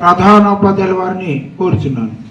ప్రధానోపాధ్యాయుల వారిని కోరుచున్నాను.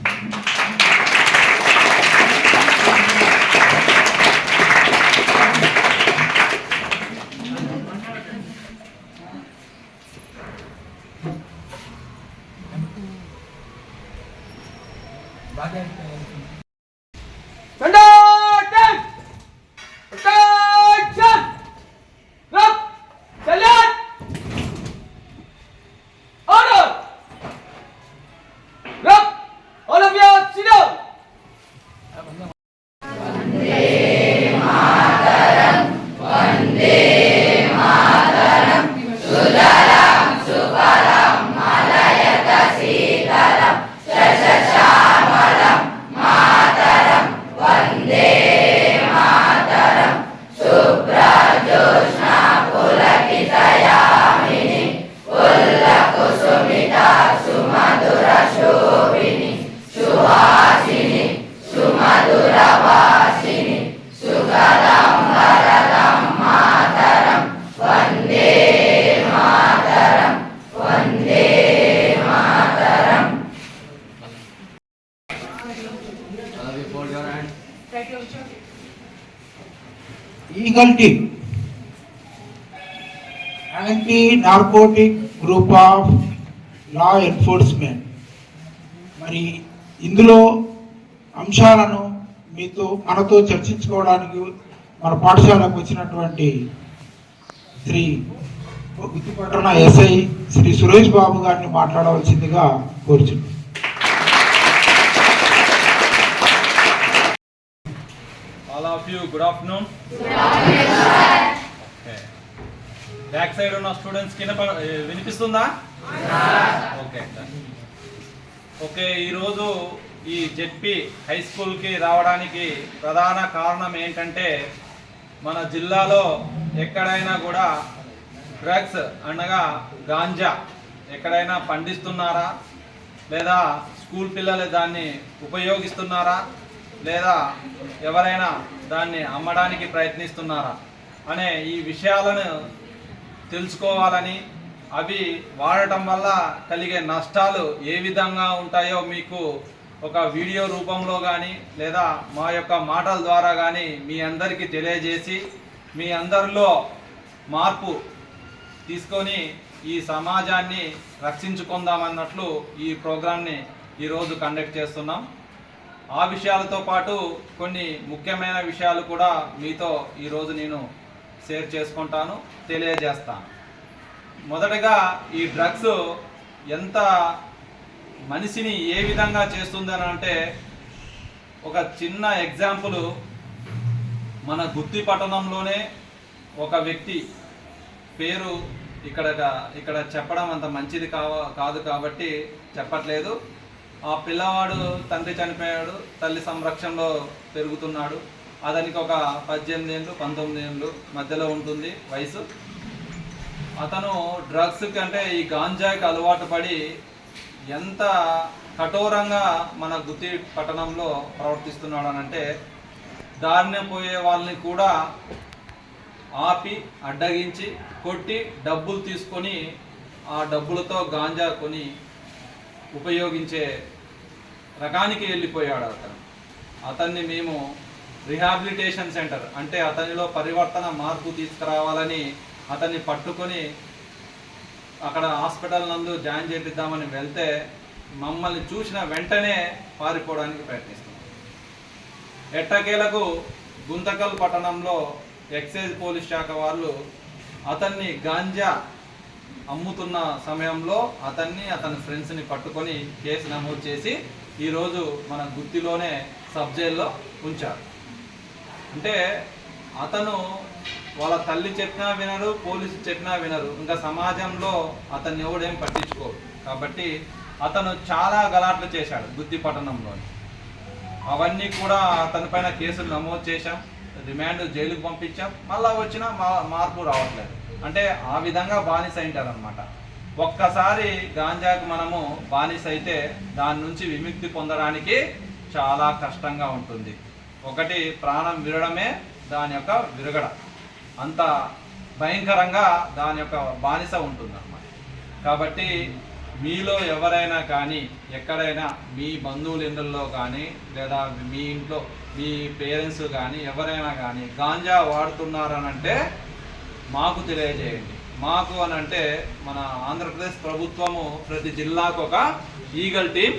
Eagle anti narcotic group of law enforcement మరి ఇందులో అంశాలను మీతో మనతో చర్చించుకోవడానికి మన పాఠశాలకు వచ్చినటువంటి శ్రీ గుర్తుపట్టణ ఎస్ఐ శ్రీ సురేష్ బాబు గారిని మాట్లాడవలసిందిగా కోరుచున్నాను. Of you. Good afternoon. Back side ఉన్న స్టూడెంట్స్ కింద వినిపిస్తుందా? ఓకే. ఓకే ఈరోజు ఈ జెడ్పీ హై స్కూల్కి రావడానికి ప్రధాన కారణం ఏంటంటే మన జిల్లాలో ఎక్కడైనా కూడా డ్రగ్స్ అనగా గాంజా ఎక్కడైనా పండిస్తున్నారా? లేదా స్కూల్ పిల్లలు దాన్ని ఉపయోగిస్తున్నారా? లేదా ఎవరైనా దాన్ని అమ్మడానికి ప్రయత్నిస్తున్నారా అనే ఈ విషయాలను తెలుసుకోవాలని అవి వాడటం వల్ల కలిగే నష్టాలు ఏ విధంగా ఉంటాయో మీకు ఒక వీడియో రూపంలో కానీ లేదా మా యొక్క మాటల ద్వారా కానీ మీ అందరికీ తెలియజేసి మీ అందరిలో మార్పు తీసుకొని ఈ సమాజాన్ని రక్షించుకుందామన్నట్లు ఈ ప్రోగ్రామ్ని ఈరోజు కండక్ట్ చేస్తున్నాం. ఆ విషయాలతో పాటు కొన్ని ముఖ్యమైన విషయాలు కూడా మీతో ఈరోజు నేను షేర్ చేసుకుంటాను తెలియజేస్తాను. మొదటగా ఈ డ్రగ్స్ ఎంత మనిషిని ఏ విధంగా చేస్తుందని అంటే ఒక చిన్న ఎగ్జాంపుల్ మన గుత్తి పట్టణంలోనే ఒక వ్యక్తి పేరు ఇక్కడ ఇక్కడ చెప్పడం అంత మంచిది కావ కాదు కాబట్టి చెప్పట్లేదు. ఆ పిల్లవాడు తండ్రి చనిపోయాడు తల్లి సంరక్షణలో పెరుగుతున్నాడు. అతనికి ఒక పద్దెనిమిది ఏళ్ళు పంతొమ్మిది ఏళ్ళు మధ్యలో ఉంటుంది వయసు. అతను డ్రగ్స్ కంటే ఈ గాంజాకి అలవాటు పడి ఎంత కఠోరంగా మన గుత్తి పట్టణంలో ప్రవర్తిస్తున్నాడు అని అంటే దారిన పోయే వాళ్ళని కూడా ఆపి అడ్డగించి కొట్టి డబ్బులు తీసుకొని ఆ డబ్బులతో గాంజా కొని ఉపయోగించే రకానికి వెళ్ళిపోయాడు అతను. అతన్ని మేము రిహాబిలిటేషన్ సెంటర్ అంటే అతనిలో పరివర్తన మార్పు తీసుకురావాలని అతన్ని పట్టుకొని అక్కడ హాస్పిటల్ నందు జాయిన్ చేపిద్దామని వెళ్తే మమ్మల్ని చూసిన వెంటనే పారిపోవడానికి ప్రయత్నిస్తున్నాం. ఎట్టకేలకు గుంతకల్ పట్టణంలో ఎక్సైజ్ పోలీస్ శాఖ వాళ్ళు అతన్ని గాంజా అమ్ముతున్న సమయంలో అతన్ని అతని ఫ్రెండ్స్ని పట్టుకొని కేసు నమోదు చేసి ఈరోజు మన గుత్తిలోనే సబ్ జైల్లో ఉంచారు. అంటే అతను వాళ్ళ తల్లి చెప్పినా వినరు పోలీసు చెప్పినా వినరు. ఇంకా సమాజంలో అతన్ని ఎవడేం పట్టించుకోరు కాబట్టి అతను చాలా గలాట్లు చేశాడు గుత్తి పట్టణంలో అవన్నీ కూడా అతని పైన కేసులు నమోదు చేశాం రిమాండ్ జైలుకు పంపించాం. మళ్ళా వచ్చినా మా మార్పు రావట్లేదు. అంటే ఆ విధంగా బానిస అయింటారు అనమాట ఒక్కసారి గాంజాకు మనము బానిస అయితే దాని నుంచి విముక్తి పొందడానికి చాలా కష్టంగా ఉంటుంది. ఒకటి ప్రాణం విరడమే దాని యొక్క విరగడ. అంత భయంకరంగా దాని యొక్క బానిస ఉంటుంది కాబట్టి మీలో ఎవరైనా కానీ ఎక్కడైనా మీ బంధువుల ఇళ్ళల్లో కానీ లేదా మీ ఇంట్లో మీ పేరెంట్స్ కానీ ఎవరైనా కానీ గాంజా వాడుతున్నారనంటే మాకు తెలియజేయండి. మాకు అని అంటే మన ఆంధ్రప్రదేశ్ ప్రభుత్వము ప్రతి జిల్లాకు ఒక ఈగల్ టీం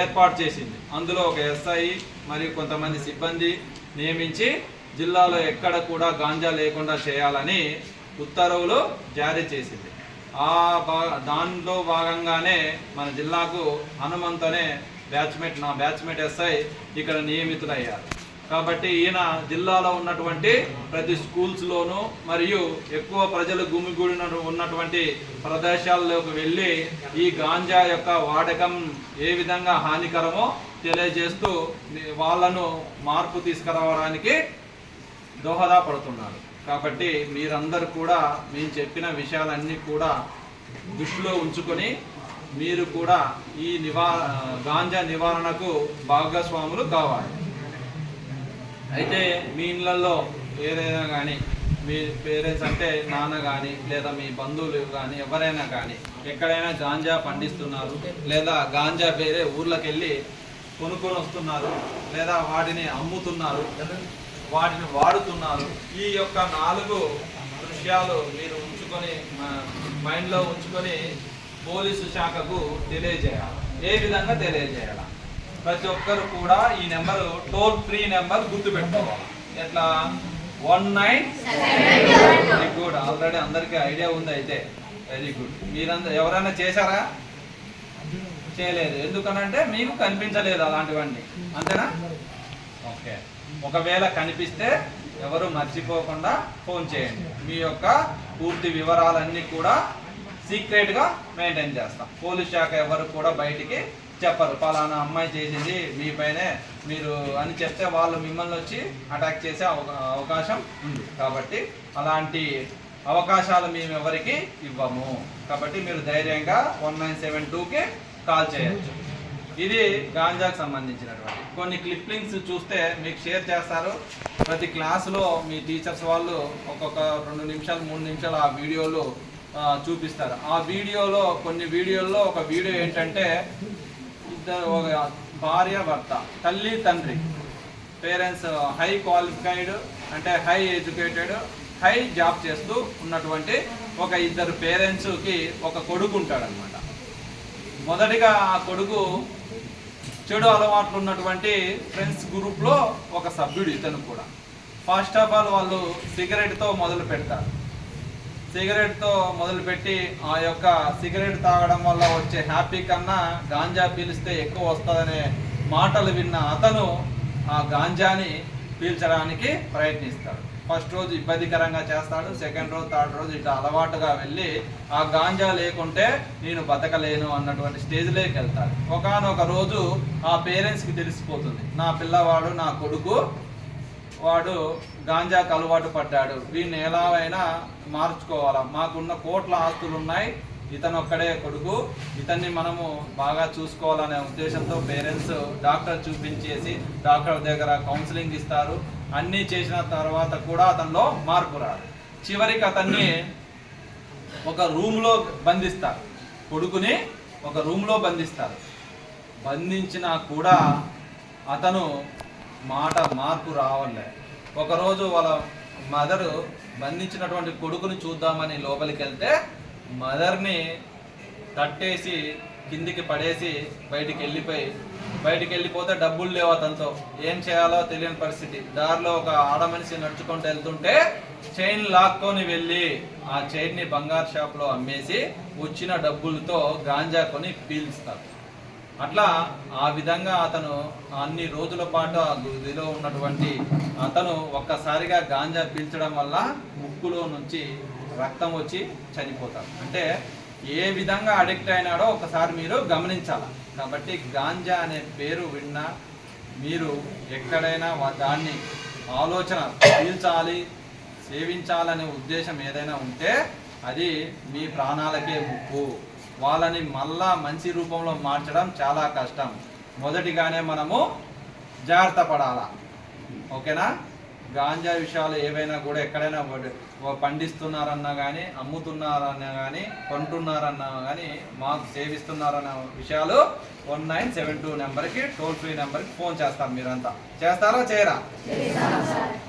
ఏర్పాటు చేసింది. అందులో ఒక ఎస్ఐ మరియు కొంతమంది సిబ్బంది నియమించి జిల్లాలో ఎక్కడ కూడా గాంజా లేకుండా చేయాలని ఉత్తర్వులు జారీ చేసింది. ఆ భా దాంట్లో భాగంగానే మన జిల్లాకు హనుమంత్ అనే బ్యాచ్మేట్ నా బ్యాచ్మేట్ ఎస్ఐ ఇక్కడ నియమితులయ్యారు. కాబట్టి ఈయన జిల్లాలో ఉన్నటువంటి ప్రతి స్కూల్స్లోనూ మరియు ఎక్కువ ప్రజలు గుమిగూడిన ఉన్నటువంటి ప్రదేశాల్లోకి వెళ్ళి ఈ గాంజా యొక్క వాడకం ఏ విధంగా హానికరమో తెలియజేస్తూ వాళ్ళను మార్పు తీసుకురావడానికి దోహదపడుతున్నారు. కాబట్టి మీరందరూ కూడా మేము చెప్పిన విషయాలన్నీ కూడా దృష్టిలో ఉంచుకొని మీరు కూడా ఈ నివా గాంజా నివారణకు భాగస్వాములు కావాలి. అయితే మీ ఇళ్ళల్లో ఏదైనా కానీ మీ పేరెంట్స్ అంటే నాన్న కానీ లేదా మీ బంధువులు కానీ ఎవరైనా కానీ ఎక్కడైనా గాంజా పండిస్తున్నారు లేదా గాంజా వేరే ఊర్లకు వెళ్ళి కొనుక్కొని వస్తున్నారు లేదా వాటిని అమ్ముతున్నారు వాటిని వాడుతున్నారు ఈ యొక్క నాలుగు దృశ్యాలు మీరు ఉంచుకొని మైండ్లో ఉంచుకొని పోలీసు శాఖకు తెలియజేయాలి. ఏ విధంగా తెలియజేయాలి? ప్రతి ఒక్కరు కూడా ఈ నెంబర్ టోల్ ఫ్రీ నెంబర్ గుర్తుపెట్టుకోవాలి. ఎట్లా? One nine very good. Already అందరికీ ఐడియా ఉంది అయితే. Very good. మీరందరూ ఎవరైనా చేశారా? చేయలేదు. ఎందుకనంటే మీకు కనిపించలేదు అలాంటివన్నీ. అంతేనా? ఓకే. ఒకవేళ కనిపిస్తే ఎవరు మర్చిపోకుండా ఫోన్ చేయండి. మీ యొక్క పూర్తి వివరాలన్నీ కూడా సీక్రెట్గా మెయింటైన్ చేస్తాం. పోలీస్ శాఖ ఎవరు కూడా బయటికి చెప్పరు. పలానా అమ్మాయి చేసింది మీ పైనే మీరు అని చెప్తే వాళ్ళు మిమ్మల్ని వచ్చి అటాక్ చేసే అవకా- అవకాశం ఉంది. కాబట్టి అలాంటి అవకాశాలు మేము ఎవరికి ఇవ్వము. కాబట్టి మీరు ధైర్యంగా వన్ నైన్ సెవెన్ టూకి కాల్ చేయొచ్చు. ఇది గాంజాకు సంబంధించినటువంటి. కొన్ని క్లిప్లింగ్స్ చూస్తే మీకు షేర్ చేస్తారు. ప్రతి క్లాసులో మీ టీచర్స్ వాళ్ళు ఒక్కొక్క రెండు నిమిషాలు మూడు నిమిషాలు ఆ వీడియోలు చూపిస్తారు. ఆ వీడియోలో కొన్ని వీడియోల్లో ఒక వీడియో ఏంటంటే ఇద్దరు ఒక భార్య భర్త తల్లి తండ్రి. పేరెంట్స్ హై క్వాలిఫైడ్ అంటే హై ఎడ్యుకేటెడ్ హై జాబ్ చేస్తూ ఉన్నటువంటి ఒక ఇద్దరు పేరెంట్స్కి ఒక కొడుకు ఉంటాడనమాట మొదటిగా ఆ కొడుకు చెడు అలవాట్లు ఉన్నటువంటి ఫ్రెండ్స్ గ్రూప్లో ఒక సభ్యుడు ఇతను కూడా. ఫస్ట్ ఆఫ్ ఆల్ వాళ్ళు సిగరెట్తో మొదలు పెడతారు సిగరెట్తో మొదలుపెట్టి ఆ యొక్క సిగరెట్ తాగడం వల్ల వచ్చే హ్యాపీ కన్నా గాంజా పీలిస్తే ఎక్కువ వస్తుందనే మాటలు విన్న అతను ఆ గాంజాని పీల్చడానికి ప్రయత్నిస్తాడు. ఫస్ట్ రోజు ఇబ్బందికరంగా చేస్తాడు సెకండ్ రోజు థర్డ్ రోజు ఇట్లా అలవాటుగా వెళ్ళి ఆ గాంజా లేకుంటే నేను బతకలేను అన్నటువంటి స్టేజ్లోకి వెళ్తాడు. ఒకనొక రోజు ఆ పేరెంట్స్కి తెలిసిపోతుంది నా పిల్లవాడు నా కొడుకు వాడు గాంజాకు అలవాటు పడ్డాడు. వీడిని ఎలావైనా మార్చుకోవాలా? మాకున్న కోట్ల ఆస్తులు ఉన్నాయి ఇతను ఒక్కడే కొడుకు. ఇతన్ని మనము బాగా చూసుకోవాలనే ఉద్దేశంతో పేరెంట్స్ డాక్టర్ చూపించేసి డాక్టర్ దగ్గర కౌన్సిలింగ్ ఇస్తారు. అన్నీ చేసిన తర్వాత కూడా అతనిలో మార్పు రాదు. చివరికి అతన్ని ఒక రూమ్లో బంధిస్తారు. కొడుకుని ఒక రూమ్లో బంధిస్తారు. బంధించినా కూడా అతను మాట మార్పు రావాలే ఒకరోజు వాళ్ళ మదరు బంధించినటువంటి కొడుకుని చూద్దామని లోపలికి వెళ్తే మదర్ని తట్టేసి కిందికి పడేసి బయటికి వెళ్ళిపోయి బయటికి వెళ్ళిపోతే డబ్బులు లేవు అతనితో ఏం చేయాలో తెలియని పరిస్థితి. దారిలో ఒక ఆడ మనిషి నడుచుకుంటూ వెళ్తుంటే చైన్ లాక్కొని వెళ్ళి ఆ చైన్ని బంగారు షాప్లో అమ్మేసి వచ్చిన డబ్బులతో గాంజా కొని పీల్స్తారు. అట్లా ఆ విధంగా అతను అన్ని రోజుల పాటు ఆ గుదిలో ఉన్నటువంటి అతను ఒక్కసారిగా గాంజా పీల్చడం వల్ల ముక్కులో నుంచి రక్తం వచ్చి చనిపోతాడు అంటే ఏ విధంగా అడిక్ట్ అయినాడో ఒకసారి మీరు గమనించాలి. కాబట్టి గాంజా అనే పేరు విన్నా మీరు ఎక్కడైనా దాన్ని ఆలోచన పీల్చాలి సేవించాలనే ఉద్దేశం ఏదైనా ఉంటే అది మీ ప్రాణాలకే ముప్పు. వాళ్ళని మళ్ళా మంచి రూపంలో మార్చడం చాలా కష్టం. మొదటిగానే మనము జాగ్రత్త పడాలా. ఓకేనా? గాంజా విషయాలు ఏవైనా కూడా ఎక్కడైనా పండిస్తున్నారన్నా కానీ అమ్ముతున్నారన్నా కానీ కొంటున్నారన్నా కానీ మాకు సేవిస్తున్నారన్న విషయాలు వన్ నైన్ సెవెన్ టూ నెంబర్కి టోల్ ఫ్రీ నెంబర్కి ఫోన్ చేస్తాం మీరంతా. చేస్తారా చేయరా?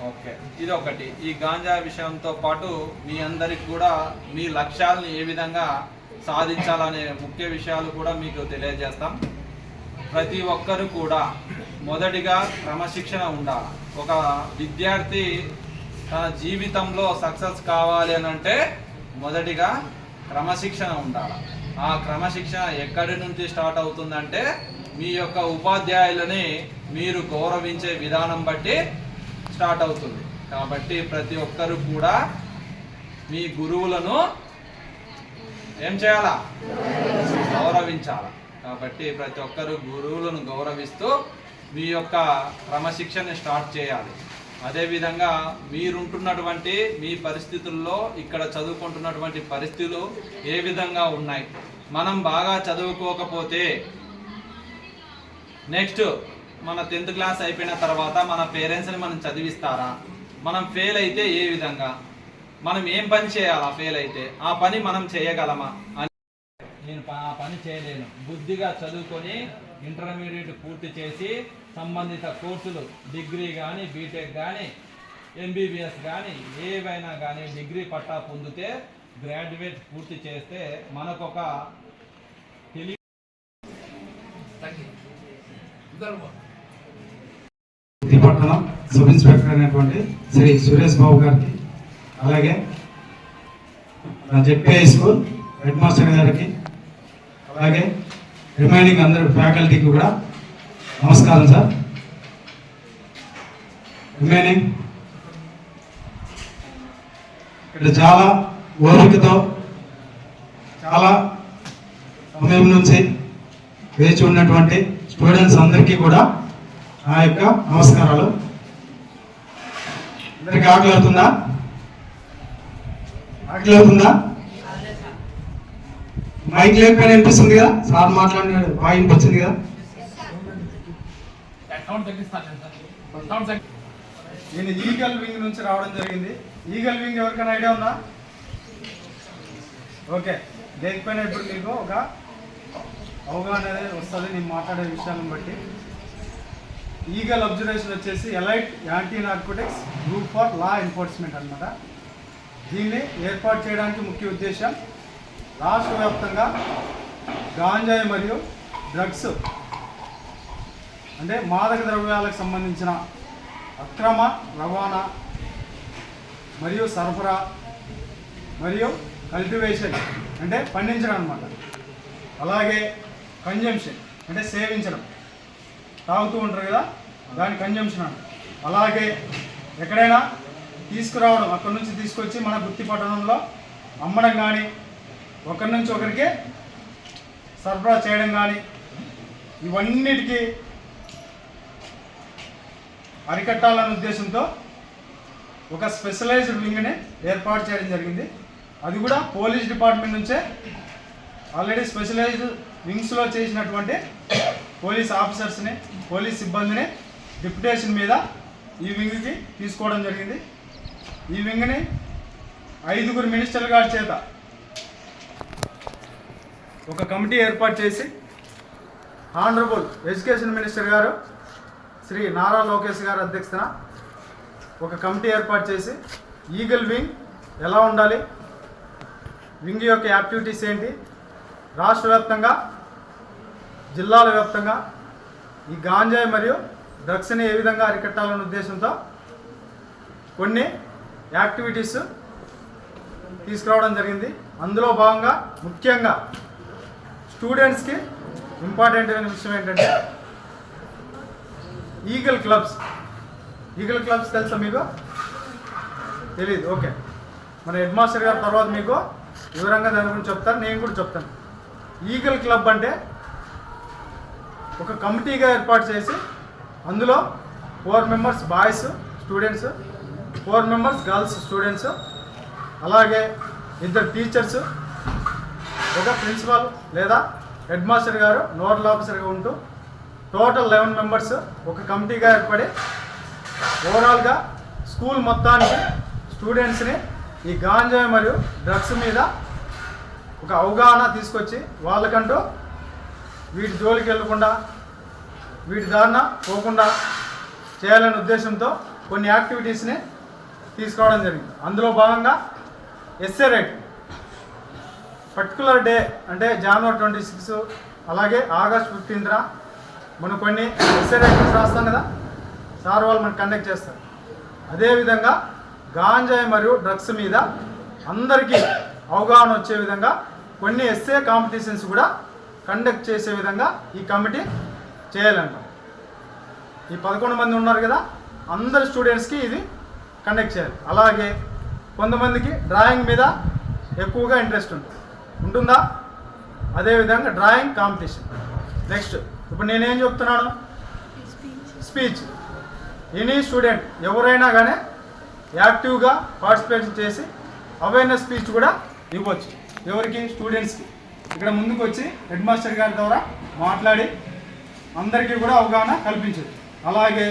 ఓకే. ఇది ఒకటి ఈ గాంజా విషయంతో పాటు మీ అందరికి కూడా మీ లక్ష్యాలను ఏ విధంగా సాధించాలనే ముఖ్య విషయాలు కూడా మీకు తెలియజేస్తాం. ప్రతి ఒక్కరు కూడా మొదటిగా క్రమశిక్షణ ఉండాలి. ఒక విద్యార్థి తన జీవితంలో సక్సెస్ కావాలి అని అంటే మొదటిగా క్రమశిక్షణ ఉండాలి. ఆ క్రమశిక్షణ ఎక్కడి నుంచి స్టార్ట్ అవుతుందంటే మీ యొక్క ఉపాధ్యాయులని మీరు గౌరవించే విధానం బట్టి స్టార్ట్ అవుతుంది. కాబట్టి ప్రతి ఒక్కరు కూడా మీ గురువులను ఏం చేయాలా? గౌరవించాలి. కాబట్టి ప్రతి ఒక్కరు గురువులను గౌరవిస్తూ మీ యొక్క క్రమశిక్షణ స్టార్ట్ చేయాలి. అదేవిధంగా మీరుంటున్నటువంటి మీ పరిస్థితుల్లో ఇక్కడ చదువుకుంటున్నటువంటి పరిస్థితులు ఏ విధంగా ఉన్నాయి? మనం బాగా చదువుకోకపోతే నెక్స్ట్ మన టెన్త్ క్లాస్ అయిపోయిన తర్వాత మన పేరెంట్స్ని మనం చదివిస్తారా? మనం ఫెయిల్ అయితే ఏ విధంగా? మనం ఏం పని చేయాలా ఫెయిల్ అయితే? ఆ పని మనం చేయగలమా? అని నేను ఆ పని చేయలేను. బుద్ధిగా చదువుకొని ఇంటర్మీడియట్ పూర్తి చేసి సంబంధిత కోర్సులు డిగ్రీ కానీ బీటెక్ కానీ ఎంబీబీఎస్ కానీ ఏవైనా కానీ డిగ్రీ పట్టా పొందితే గ్రాడ్యుయేట్ పూర్తి చేస్తే మనకొక తెలివి పట్టణం సబ్ ఇన్స్పెక్టర్ అయినటువంటి శ్రీ సురేష్ బాబు గారికి అలాగే నా ZP high school head master గారికి అలాగే రిమైనింగ్ అందరి ఫ్యాకల్టీకి కూడా నమస్కారం సార్. రిమైనింగ్. ఇక్కడ చాలా ఓపికతో చాలా సమయం నుంచి వేచి ఉన్నటువంటి స్టూడెంట్స్ అందరికీ కూడా నా యొక్క నమస్కారాలు. అందరికీ ఆకలి అవుతుందా ఆకలి అవుతుందా మైక్ లేకపోయినా వినిపిస్తుంది కదా సార్ మాట్లాడినాడు బాగా వినిపించింది కదా నేను ఈగల్ వింగ్ నుంచి రావడం జరిగింది. ఈగల్ వింగ్ ఎవరికైనా ఐడియా ఉందా? ఓకే. దేనిపైన ఇప్పుడు మీకు ఒక అవగాహన అనేది వస్తుంది. నేను మాట్లాడే విషయాలను బట్టి. ఈగల్ అబ్జర్వేషన్ వచ్చేసి elite anti narcotics group for law enforcement అన్నమాట. దీన్ని ఏర్పాటు చేయడానికి ముఖ్య ఉద్దేశం రాష్ట్ర వ్యాప్తంగా గాంజాయి మరియు డ్రగ్స్ అంటే మాదక ద్రవ్యాలకు సంబంధించిన అక్రమ రవాణా మరియు సరఫరా మరియు కల్టివేషన్ అంటే పండించడం అనమాట అలాగే కన్జంప్షన్ అంటే సేవించడం. తాగుతూ ఉంటారు కదా దాని కన్జంప్షన్ అంట అలాగే ఎక్కడైనా తీసుకురావడం అక్కడి నుంచి తీసుకొచ్చి మన గుత్తి పట్టణంలో అమ్మడం కానీ ఒకరి నుంచి ఒకరికి సరఫరా చేయడం కానీ ఇవన్నిటికీ అరికట్టాలనే ఉద్దేశంతో ఒక స్పెషలైజ్డ్ వింగ్ని ఏర్పాటు చేయడం జరిగింది. అది కూడా పోలీస్ డిపార్ట్మెంట్ నుంచే ఆల్రెడీ స్పెషలైజ్డ్ వింగ్స్లో చేసినటువంటి పోలీస్ ఆఫీసర్స్ని పోలీస్ సిబ్బందిని డిప్యుటేషన్ మీద ఈ వింగ్కి తీసుకోవడం జరిగింది. ఈ వింగ్ని ఐదుగురు మినిస్టర్ గారి చేత ఒక కమిటీ ఏర్పాటు చేసి ఆనరబుల్ ఎడ్యుకేషన్ మినిస్టర్ గారు శ్రీ నారా లోకేష్ గారు అధ్యక్షతన ఒక కమిటీ ఏర్పాటు చేసి ఈగల్ వింగ్ ఎలా ఉండాలి? వింగ్ యొక్క యాక్టివిటీస్ ఏంటి? రాష్ట్ర వ్యాప్తంగా జిల్లాల వ్యాప్తంగా ఈ గాంజాయి మరియు డ్రగ్స్ని ఏ విధంగా అరికట్టాలనే ఉద్దేశంతో కొన్ని యాక్టివిటీస్ తీసుకురావడం జరిగింది. అందులో భాగంగా ముఖ్యంగా స్టూడెంట్స్కి ఇంపార్టెంట్ అయిన విషయం ఏంటంటే ఈగల్ క్లబ్స్. ఈగల్ క్లబ్స్ తెలుసా మీకు? తెలియదు ఓకే. మన హెడ్ మాస్టర్ గారు తర్వాత మీకు వివరంగా దాని గురించి చెప్తాను. నేను కూడా చెప్తాను. ఈగల్ క్లబ్ అంటే ఒక కమిటీగా ఏర్పాటు చేసి అందులో four members boys students four members girls students అలాగే ఇద్దరు టీచర్స్ ఒక ప్రిన్సిపాల్ లేదా హెడ్ మాస్టర్ గారు నోడల్ ఆఫీసర్గా ఉంటూ టోటల్ లెవెన్ మెంబర్స్ ఒక కమిటీగా ఏర్పడి ఓవరాల్గా స్కూల్ మొత్తానికి స్టూడెంట్స్ని ఈ గాంజా మరియు డ్రగ్స్ మీద ఒక అవగాహన తీసుకొచ్చి వాళ్ళకంటూ వీటి జోలికి వెళ్ళకుండా వీటి దారిన పోకుండా చేయాలనే ఉద్దేశంతో కొన్ని యాక్టివిటీస్ని తీసుకోవడం జరిగింది. అందులో భాగంగా ఎస్ఏ రైట్. పర్టికులర్ డే అంటే జనవరి ట్వంటీ సిక్స్ అలాగే ఆగస్ట్ ఫిఫ్టీన్త్న మనం కొన్ని ఎస్ఏ రైటింగ్స్ రాస్తాం కదా? సార్ వాళ్ళు మనకు కండక్ట్ చేస్తారు. అదేవిధంగా గాంజాయి మరియు డ్రగ్స్ మీద అందరికీ అవగాహన వచ్చే విధంగా కొన్ని ఎస్ఏ కాంపిటీషన్స్ కూడా కండక్ట్ చేసే విధంగా ఈ కమిటీ చేయాలంట. ఈ పదకొండు మంది ఉన్నారు కదా? అందరి స్టూడెంట్స్కి ఇది కండక్ట్ చేయాలి. అలాగే కొంతమందికి డ్రాయింగ్ మీద ఎక్కువగా ఇంట్రెస్ట్ ఉంటుంది. ఉంటుందా? అదేవిధంగా డ్రాయింగ్ కాంపిటీషన్ నెక్స్ట్ ఇప్పుడు నేనేం చెప్తున్నాను? స్పీచ్ ఎనీ స్టూడెంట్ ఎవరైనా కానీ యాక్టివ్గా పార్టిసిపేట్ చేసి అవేర్నెస్ స్పీచ్ కూడా ఇవ్వచ్చు. ఎవరికి? స్టూడెంట్స్కి ఇక్కడ ముందుకు వచ్చి హెడ్ మాస్టర్ గారి ద్వారా మాట్లాడి అందరికీ కూడా అవగాహన కల్పించవచ్చు. అలాగే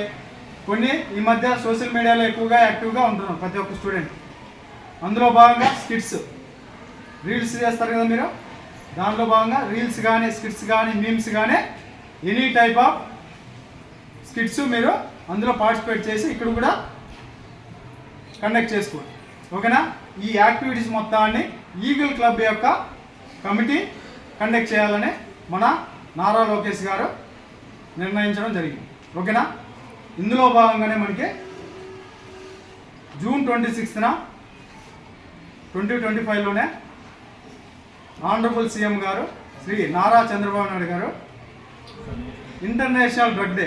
కొన్ని ఈ మధ్య సోషల్ మీడియాలో ఎక్కువగా యాక్టివ్గా ఉంటున్నారు ప్రతి ఒక్క స్టూడెంట్. అందులో భాగంగా స్కిట్స్. రీల్స్ చేస్తారు కదా మీరు? దానిలో భాగంగా రీల్స్ కానీ స్కిట్స్ కానీ మీమ్స్ కానీ ఎనీ టైప్ ఆఫ్ స్కిట్స్ మీరు అందులో పార్టిసిపేట్ చేసి ఇక్కడ కూడా కండక్ట్ చేసుకోండి ఓకేనా? ఈ యాక్టివిటీస్ మొత్తాన్ని ఈగల్ క్లబ్ యొక్క కమిటీ కండక్ట్ చేయాలని మన నారా లోకేష్ గారు నిర్ణయించడం జరిగింది. ఓకేనా? ఇందులో భాగంగానే మనకి జూన్ ట్వంటీ సిక్స్త్న ట్వంటీ ట్వంటీ ఫైవ్లోనే ఆనరబుల్ సీఎం గారు శ్రీ నారా చంద్రబాబు నాయుడు గారు international drug day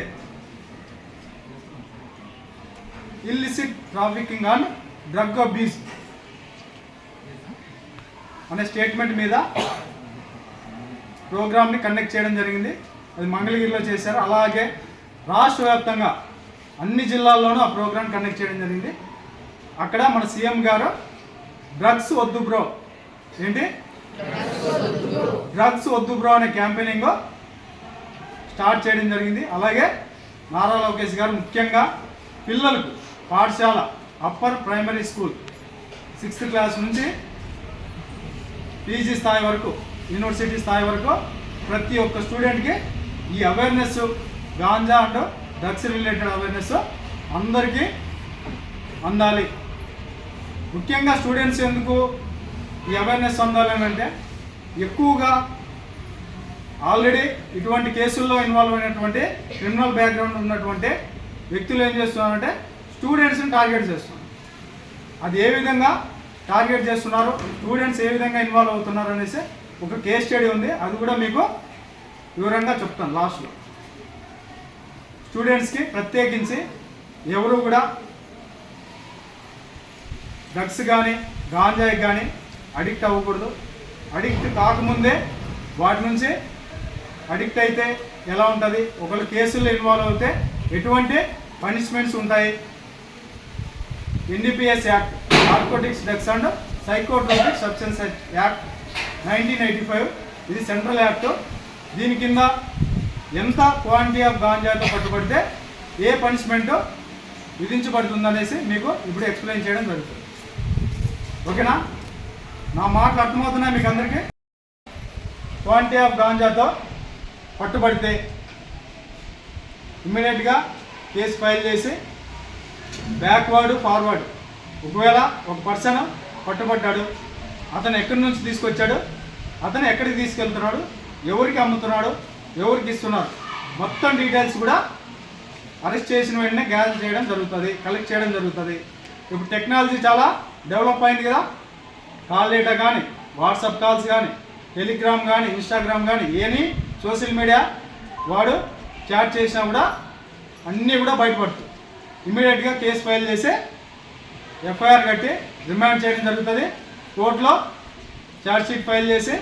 illicit trafficking on drug abuse అనే స్టేట్మెంట్ మీద ప్రోగ్రామ్ని కండక్ట్ చేయడం జరిగింది. అది మంగళగిరిలో చేశారు. అలాగే రాష్ట్ర వ్యాప్తంగా అన్ని జిల్లాల్లోనూ ఆ ప్రోగ్రామ్ కండక్ట్ చేయడం జరిగింది. అక్కడ మన సీఎం గారు డ్రగ్స్ వద్దు బ్రో. ఏంటి? డ్రగ్స్ వద్దు బ్రో అనే క్యాంపెయినింగ్ స్టార్ట్ చేయడం జరిగింది. అలాగే నారా లోకేష్ గారు ముఖ్యంగా పిల్లలకు పాఠశాల upper primary school sixth class నుంచి పీజీ స్థాయి వరకు యూనివర్సిటీ స్థాయి వరకు ప్రతి ఒక్క స్టూడెంట్కి ఈ awareness ganja and drugs related awareness అందరికీ అందాలి. ముఖ్యంగా స్టూడెంట్స్ ఎందుకు ఈ అవేర్నెస్ అందాలి అంటే ఎక్కువగా ఆల్రెడీ ఇటువంటి కేసుల్లో ఇన్వాల్వ్ అయినటువంటి క్రిమినల్ బ్యాక్గ్రౌండ్ ఉన్నటువంటి వ్యక్తులు ఏం చేస్తున్నారంటే స్టూడెంట్స్ని టార్గెట్ చేస్తున్నారు. అది ఏ విధంగా టార్గెట్ చేస్తున్నారు? స్టూడెంట్స్ ఏ విధంగా ఇన్వాల్వ్ అవుతున్నారు అనేసి ఒక కేస్ స్టడీ ఉంది. అది కూడా మీకు వివరంగా చెప్తాను లాస్ట్లో. స్టూడెంట్స్కి ప్రత్యేకించి ఎవరు కూడా డ్రగ్స్ కానీ గాంజాయి కానీ అడిక్ట్ అవ్వకూడదు. అడిక్ట్ కాకముందే వాటి నుంచి అడిక్ట్ అయితే ఎలా ఉంటుంది? ఒకళ్ళు కేసుల్లో ఇన్వాల్వ్ అవుతే ఎటువంటి పనిష్మెంట్స్ ఉంటాయి? NDPS act narcotics drugs and psychotropic substance act nineteen eighty five ఇది సెంట్రల్ యాక్ట్ దీని కింద ఎంత క్వాంటిటీ ఆఫ్ గాంజాతో పట్టుబడితే ఏ పనిష్మెంట్ విధించబడుతుందనేసి మీకు ఇప్పుడు ఎక్స్ప్లెయిన్ చేయడం జరుగుతుంది. ఓకేనా? నా మాటలు అర్థమవుతున్నాయి మీకు అందరికీ? క్వాంటిటీ ఆఫ్ గాంజాతో పట్టుబడితే ఇమ్మీడియట్గా కేసు ఫైల్ చేసి బ్యాక్వర్డ్ ఫార్వర్డ్ ఒకవేళ ఒక పర్సన్ పట్టుబడ్డాడు అతను ఎక్కడి నుంచి తీసుకొచ్చాడు అతను ఎక్కడికి తీసుకెళ్తున్నాడు ఎవరికి అమ్ముతున్నాడు ఎవరికి ఇస్తున్నారు మొత్తం డీటెయిల్స్ కూడా అరెస్ట్ చేసిన వెంటనే గ్యాదర్ చేయడం జరుగుతుంది కలెక్ట్ చేయడం జరుగుతుంది. ఇప్పుడు టెక్నాలజీ చాలా డెవలప్ అయింది కదా. కాల్ డేటా కానీ వాట్సాప్ కాల్స్ కానీ టెలిగ్రామ్ కానీ ఇన్స్టాగ్రామ్ కానీ ఏని సోషల్ మీడియా వాడు చాట్ చేసినా కూడా అన్నీ కూడా బయటపడుతుంది ఇమీడియట్గా కేసు ఫైల్ చేసి ఎఫ్ఐఆర్ కట్టి రిమాండ్ చేయడం జరుగుతుంది. కోర్టులో ఛార్జ్షీట్ ఫైల్ చేసి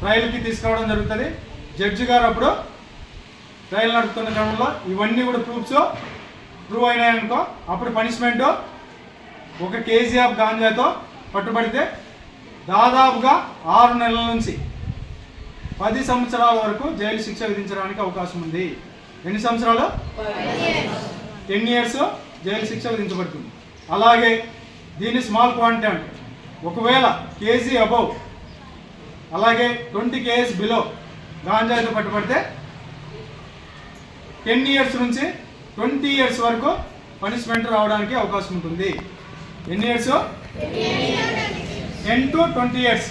ట్రయల్కి తీసుకురావడం జరుగుతుంది. జడ్జి గారు అప్పుడు ట్రయల్ నడుపుతున్న క్రమంలో ఇవన్నీ కూడా ప్రూఫ్స్ ప్రూవ్ అయినాయనుకో అప్పుడు పనిష్మెంట్ ఒక కేజీ ఆఫ్ గాంజాతో పట్టుబడితే దాదాపుగా ఆరు నెలల నుంచి పది సంవత్సరాల వరకు జైలు శిక్ష విధించడానికి అవకాశం ఉంది. ఎన్ని సంవత్సరాలు? టెన్ ఇయర్స్ జైలు శిక్ష విధించబడుతుంది. అలాగే దీన్ని స్మాల్ క్వాంటిటీ ఒకవేళ కేజీ అబౌవ్ అలాగే ట్వంటీ కేజీ బిలో గాంజా పట్టుబడితే టెన్ ఇయర్స్ నుంచి ట్వంటీ ఇయర్స్ వరకు పనిష్మెంట్ రావడానికి అవకాశం ఉంటుంది. ఎన్ని years? Ten to twenty years.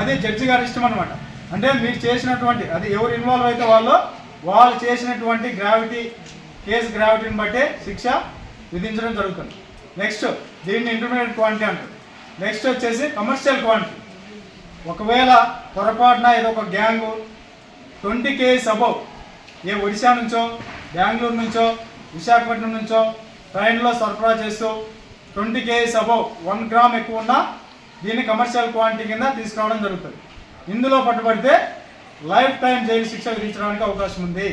అదే జడ్జి గారి ఇష్టం అనమాట అంటే మీరు చేసినటువంటి అది ఎవరు ఇన్వాల్వ్ అయితే వాళ్ళు వాళ్ళు చేసినటువంటి గ్రావిటీ కేసు గ్రావిటీని బట్టే శిక్ష విధించడం జరుగుతుంది. నెక్స్ట్ దీన్ని ఇంటర్మీడియట్ క్వాంటిటీ అంటారు. నెక్స్ట్ వచ్చేసి కమర్షియల్ క్వాంటిటీ ఒకవేళ పొరపాటున ఏదో ఒక గ్యాంగు ట్వంటీ కేజీస్ అబౌవ్ ఏ ఒడిశా నుంచో బెంగళూరు నుంచో విశాఖపట్నం నుంచో ట్రైన్లో సరఫరా చేస్తూ twenty kgs above one gram ఎక్కువ ఉన్నా దీన్ని కమర్షియల్ క్వాంటిటీ కింద తీసుకురావడం జరుగుతుంది. ఇందులో పట్టుబడితే లైఫ్ టైం జైలు శిక్ష విధించడానికి అవకాశం ఉంది.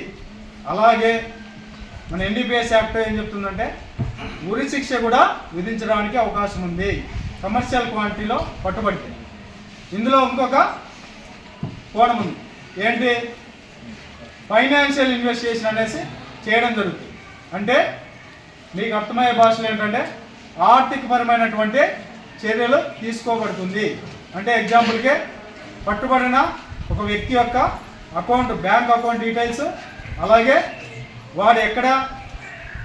అలాగే మన ఎన్డీపీఎస్ యాక్ట్ ఏం చెప్తుందంటే ఉరి శిక్ష కూడా విధించడానికి అవకాశం ఉంది. కమర్షియల్ క్వాంటిటీలో పట్టుబడితే. ఇందులో ఇంకొక కోణం ఉంది. ఏంటి? ఫైనాన్షియల్ ఇన్వెస్టిగేషన్ అనేసి చేయడం జరుగుతుంది. అంటే మీకు అర్థమయ్యే భాషలో ఏంటంటే ఆర్థికపరమైనటువంటి చర్యలు తీసుకోబడుతుంది. అంటే ఎగ్జాంపుల్కి పట్టుబడిన ఒక వ్యక్తి యొక్క అకౌంట్ బ్యాంక్ అకౌంట్ డీటెయిల్స్ అలాగే వాడు ఎక్కడ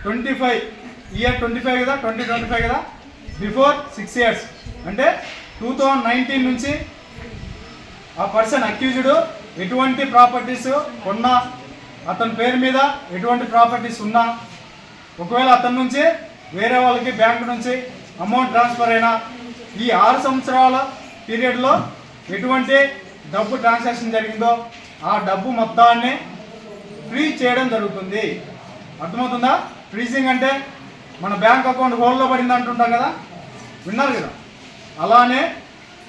twenty five year twenty five కదా ట్వంటీ ట్వంటీ ఫైవ్ కదా బిఫోర్ సిక్స్ ఇయర్స్. అంటే టూ థౌజండ్ నైన్టీన్ నుంచి ఆ పర్సన్ అక్యూజ్డ్ ఎటువంటి ప్రాపర్టీస్ కొన్నా అతని పేరు మీద ఎటువంటి ప్రాపర్టీస్ ఉన్నా ఒకవేళ అతని నుంచి వేరే వాళ్ళకి బ్యాంక్ నుంచి అమౌంట్ ట్రాన్స్ఫర్ అయినా ఈ ఆరు సంవత్సరాల పీరియడ్లో ఎటువంటి డబ్బు ట్రాన్సాక్షన్ జరిగిందో ఆ డబ్బు మొత్తాన్ని ఫ్రీ చేయడం జరుగుతుంది. అర్థమవుతుందా? ఫ్రీజింగ్ అంటే మన బ్యాంక్ అకౌంట్ హోల్డ్లో పడింది అంటుంటాం కదా? విన్నారు కదా? అలానే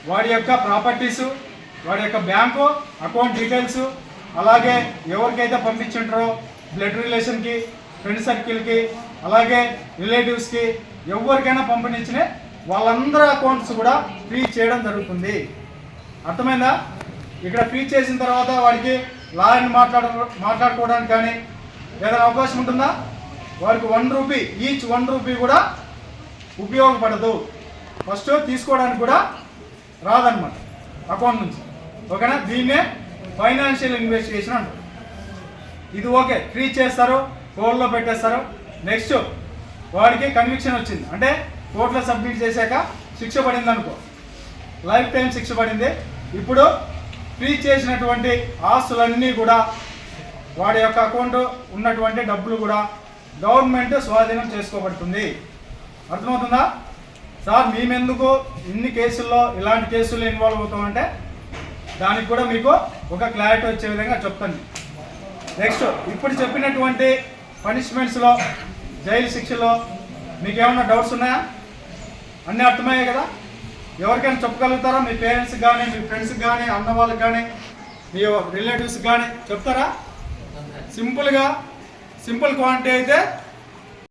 వాడి యొక్క ప్రాపర్టీసు వాడి యొక్క బ్యాంకు అకౌంట్ డీటెయిల్స్ అలాగే ఎవరికైతే పంపించుంటారో బ్లడ్ రిలేషన్కి ఫ్రెండ్ సర్కిల్కి అలాగే రిలేటివ్స్కి ఎవరికైనా పంపిణించిన వాళ్ళందరి అకౌంట్స్ కూడా ఫ్రీ చేయడం జరుగుతుంది. అర్థమైందా? ఇక్కడ ఫ్రీ చేసిన తర్వాత వాడికి లాయర్ని మాట్లాడ మాట్లాడుకోవడానికి కానీ ఏదైనా అవకాశం ఉంటుందా? వారికి one rupee each one rupee కూడా ఉపయోగపడదు. ఫస్ట్ తీసుకోవడానికి కూడా రాదనమాట అకౌంట్ నుంచి. ఓకేనా? దీన్నే ఫైనాన్షియల్ ఇన్వెస్టిగేషన్ అంటారు. ఇది ఓకే ఫ్రీ చేస్తారు కోర్టులో పెట్టేస్తారు. నెక్స్ట్ వాడికి కన్విక్షన్ వచ్చింది. అంటే కోర్టులో సబ్మిట్ చేశాక శిక్ష పడింది అనుకో. లైఫ్ టైం శిక్ష పడింది. ఇప్పుడు ఫ్రీ చేసినటువంటి ఆస్తులన్నీ కూడా వాడి యొక్క అకౌంట్ ఉన్నటువంటి డబ్బులు కూడా గవర్నమెంట్ స్వాధీనం చేసుకోబడుతుంది. అర్థమవుతుందా? సార్ మేమెందుకు ఇన్ని కేసుల్లో ఇలాంటి కేసుల్లో ఇన్వాల్వ్ అవుతామంటే దానికి కూడా మీకు ఒక క్లారిటీ వచ్చే విధంగా చెప్తాను. నెక్స్ట్ ఇప్పుడు చెప్పినటువంటి పనిష్మెంట్స్లో జైలు శిక్షలో మీకు ఏమైనా డౌట్స్ ఉన్నాయా? అన్నీ అర్థమయ్యాయి కదా? ఎవరికైనా చెప్పగలుగుతారా? మీ పేరెంట్స్కి కానీ మీ ఫ్రెండ్స్కి కానీ అన్న వాళ్ళకి కానీ మీ రిలేటివ్స్కి కానీ చెప్తారా? సింపుల్గా సింపుల్ క్వాంటిటీ అయితే